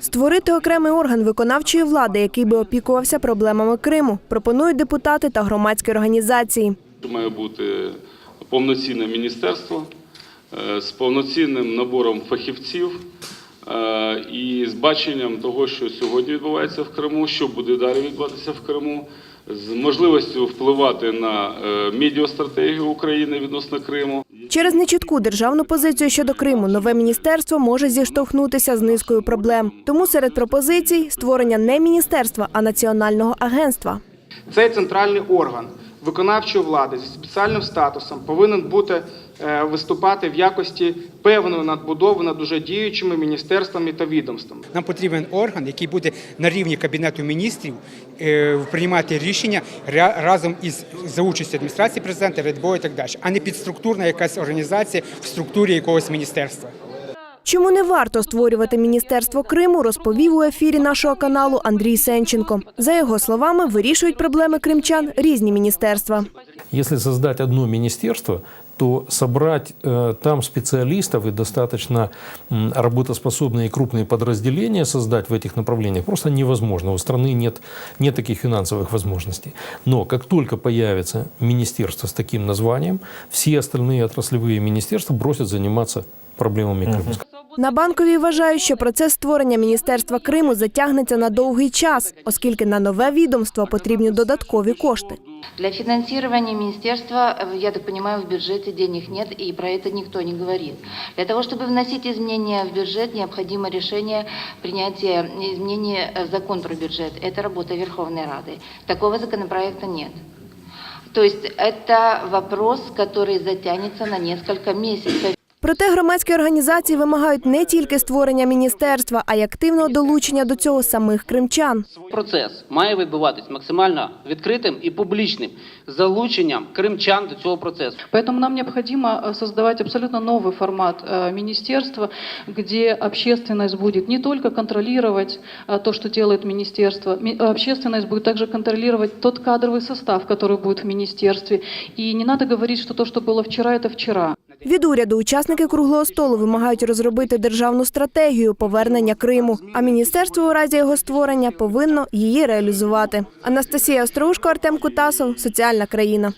Створити окремий орган виконавчої влади, який би опікувався проблемами Криму, пропонують депутати та громадські організації. Має бути повноцінне міністерство е, з повноцінним набором фахівців е, і з баченням того, що сьогодні відбувається в Криму, що буде далі відбуватися в Криму, з можливістю впливати на е, медіастратегію України відносно Криму. Через нечітку державну позицію щодо Криму нове міністерство може зіштовхнутися з низкою проблем. Тому серед пропозицій створення не міністерства, а національного агентства. Цей центральний орган виконавчої влади зі спеціальним статусом повинен бути виступати в якості певної надбудови над уже діючими міністерствами та відомствами. Нам потрібен орган, який буде на рівні кабінету міністрів е, приймати рішення разом із за участю адміністрації президента, РЕДБО і так далі, а не підструктурна якась організація в структурі якогось міністерства. Чому не варто створювати міністерство Криму, розповів у ефірі нашого каналу Андрій Сенченко. За його словами, вирішують проблеми кримчан різні міністерства. Если создать одно министерство, то собрать э, там специалистов и достаточно м, работоспособные и крупные подразделения создать в этих направлениях просто невозможно. У страны нет, нет таких финансовых возможностей. Но как только появится министерство с таким названием, все остальные отраслевые министерства бросят заниматься проблемами Крыма. На банковій вважають, що процес створення міністерства Криму затягнеться на довгий час, оскільки на нове відомство потрібні додаткові кошти. Для финансирования министерства, э, я так понимаю, в бюджете денег нет, и про это никто не говорит. Для того, чтобы вносить изменения в бюджет, необходимо решение принятия изменений э, в закон про бюджет. Это работа Верховной Рады. Такого законопроекта нет. То есть это вопрос, который затянется на несколько месяцев. Проте громадські організації вимагають не тільки створення міністерства, а й активного долучення до цього самих кримчан. Процес має відбуватись максимально відкритим і публічним з залученням кримчан до цього процесу. Поэтому нам необходимо э, создавать абсолютно новый формат э, министерства, где общественность будет не только контролировать э, то, что делает министерство, ми- э, общественность будет также контролировать тот кадровый состав, который будет в министерстве. И не надо говорить, что то, что было вчера, это вчера. Від уряду учасники круглого столу вимагають розробити державну стратегію повернення Криму. А міністерство у разі його створення повинно її реалізувати. Анастасія Остроушко, Артем Кутасов, соціальна країна.